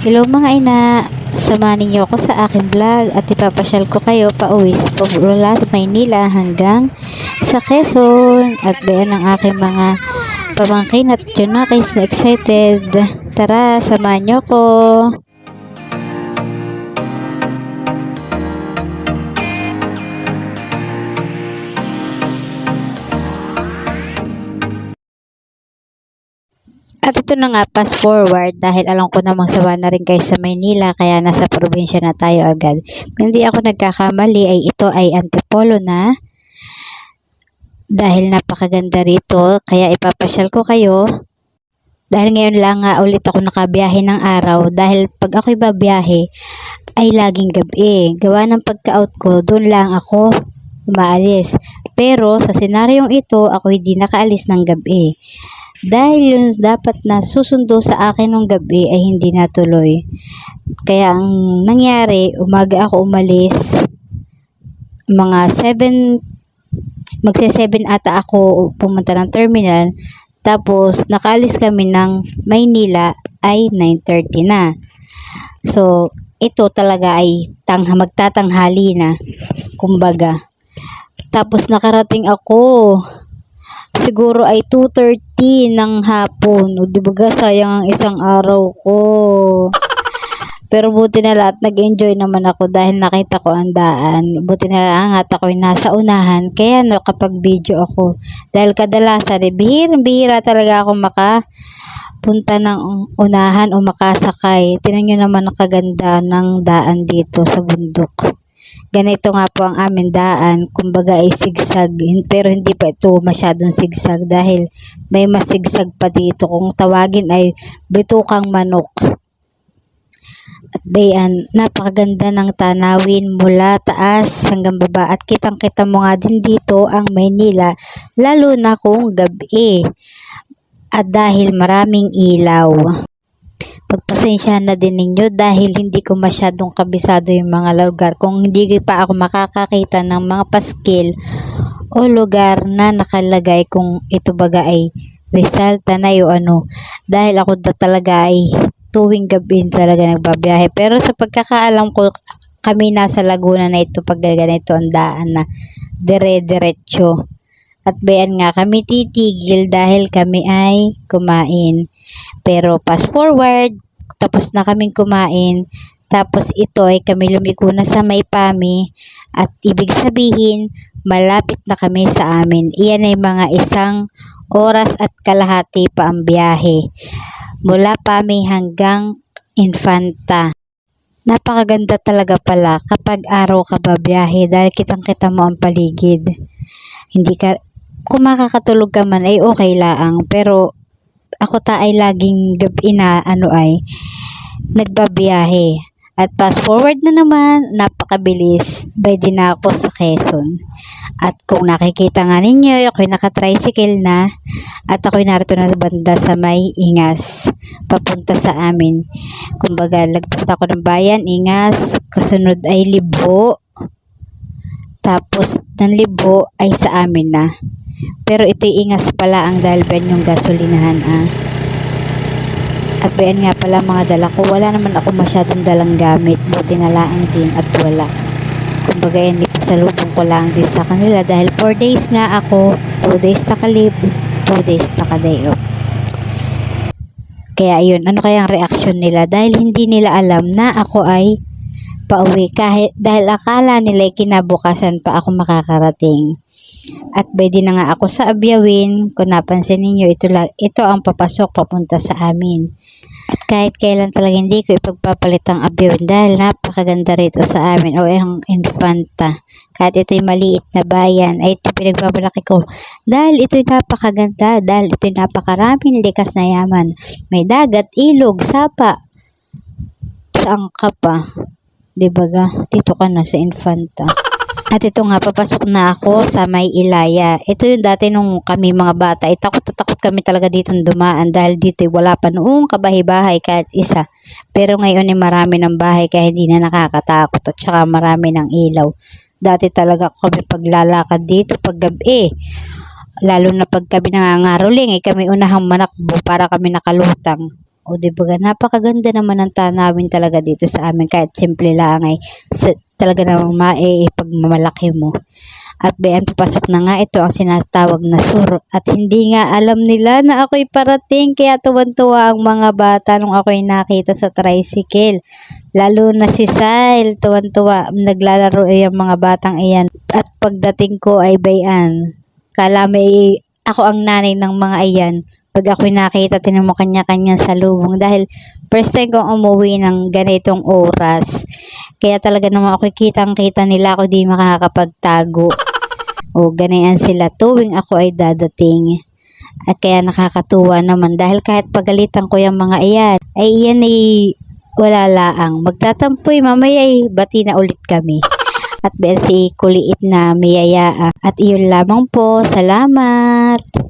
Hello mga ina, samahan ninyo ako sa aking vlog at ipapasyal ko kayo pa uwi mula sa Maynila hanggang sa Quezon at bayan ang aking mga pamangkin at yun na guys excited. Tara, samahan nyo ko. At ito na nga, fast forward dahil alam ko namang sawa na rin kayo sa Maynila kaya nasa probinsya na tayo agad. Kung hindi ako nagkakamali ay ito ay Antipolo na dahil napakaganda rito kaya ipapasyal ko kayo dahil ngayon lang nga ulit ako nakabiyahe ng araw dahil pag ako'y babiyahe ay laging gabi. Gawa ng pagka-out ko, doon lang ako umaalis. Pero sa senaryong ito, ako hindi nakaalis ng gabi. Dahil yung dapat na susundo sa akin ng gabi ay hindi natuloy. Kaya ang nangyari, umaga ako umalis. Mga 7, magse 7 ata ako pumunta ng terminal. Tapos nakaalis kami ng Maynila ay 9.30 na. So, ito talaga ay tang magtatanghali na. Kumbaga. Tapos nakarating ako siguro ay 2.30 ng hapon. O di ba sayang ang isang araw ko. Pero buti na lahat nag-enjoy naman ako dahil nakita ko ang daan. Buti na lang at ako'y nasa unahan kaya nakapag-video ako. Dahil kadalasan eh, bihirang-bihira talaga ako maka punta ng unahan o makasakay. Tinan nyo naman ang kaganda ng daan dito sa bundok. Ganito nga po ang amin daan, kumbaga ay sigsag, pero hindi pa ito masyadong sigsag dahil may masigsag pa dito. Kung tawagin ay bitukang manok. At bayan, napakaganda ng tanawin mula taas hanggang baba at kitang kita mo nga din dito ang Maynila lalo na kung gabi at dahil maraming ilaw. Pagpasensya na din ninyo dahil hindi ko masyadong kabisado yung mga lugar. Kung hindi pa ako makakakita ng mga paskil o lugar na nakalagay kung ito baga ay Rizal, Tanay o ano. Dahil ako da talaga ay tuwing gabi talaga nagbabiyahe. Pero sa pagkakaalam ko, kami nasa Laguna na ito pag ganito ang daan na dire-diretso. At bayan nga kami titigil dahil kami ay kumain. Pero fast forward, tapos na kaming kumain. Tapos ito ay kami lumiko na sa may pami at ibig sabihin malapit na kami sa amin. Iyan ay mga isang oras at kalahati pa ang biyahe. Mula pami hanggang Infanta. Napakaganda talaga pala kapag araw ka babiyahe dahil kitang kita mo ang paligid. Hindi ka, kung makakatulog ka man ay okay laang pero ako ta ay laging gabi na ano ay nagbabiyahe. At fast forward na naman, napakabilis. By din ako sa Quezon. At kung nakikita nga ninyo, ako'y nakatricycle na at ako'y narito na sa banda sa may Ingas, papunta sa amin. Kumbaga, lagpas ako ng bayan, Ingas, kasunod ay Libo, tapos ng Libo ay sa amin na. Pero ito'y Ingas pala ang dahil ba yung gasolinahan ah. At bayan nga pala mga dala ko, wala naman ako masyadong dalang gamit, buti na lang din at wala. Kumbaga yan, ipasalubong ko lang din sa kanila dahil 4 days nga ako, 2 days takalib, 2 days takaday off. Kaya yun, ano kayang reaksyon nila dahil hindi nila alam na ako ay pauwi kahit dahil akala nila kinabukasan pa ako makakarating. At pwede na nga ako sa Abyawin, kung napansin ninyo, ito, ito ang papasok papunta sa amin. At kahit kailan talaga hindi ko ipagpapalit ang Abyawin dahil napakaganda rito sa amin o ang Infanta. Kahit ito'y maliit na bayan, ay ito pinagbabalaki ko. Dahil ito'y napakaganda, dahil ito'y napakaraming likas na yaman. May dagat, ilog, sapa. Ka pa? Di ba ga? Dito ka na sa Infanta. At ito nga, papasok na ako sa may Ilaya. Ito yung dati nung kami mga bata. Eh, takot na takot kami talaga dito dumaan dahil dito eh, wala pa noong kabahay-bahay kahit isa. Pero ngayon ay marami ng bahay kaya hindi na nakakatakot at saka marami ng ilaw. Dati talaga kami paglalakad dito pag gabi. Lalo na pag kami nangangaroling, eh kami unahang manakbo para kami nakalutang. O di ba napakaganda naman ng tanawin talaga dito sa amin kahit simple lang ay sa, talaga namang maipagmamalaki mo. At bayan papasok na nga ito ang sinatawag na sur at hindi nga alam nila na ako'y parating kaya tuwan-tuwa ang mga bata nung ako'y nakita sa tricycle. Lalo na si Sile, tuwan-tuwa, naglalaro yung mga batang iyan. At pagdating ko ay bayan, kala may ako ang nanay ng mga iyan. Pag ako'y nakita, tinan mo kanya-kanya sa lubong dahil first time kong umuwi ng ganitong oras. Kaya talaga naman ako'y kitang-kita nila ako di makakapagtago. O ganyan sila tuwing ako ay dadating. At kaya nakakatuwa naman dahil kahit pagalitan ko yung mga iyan, ay iyan ay wala laang. Magtatampoy, mamaya ay bati na ulit kami. At si kuliit na miyayaan. At iyon lamang po. Salamat.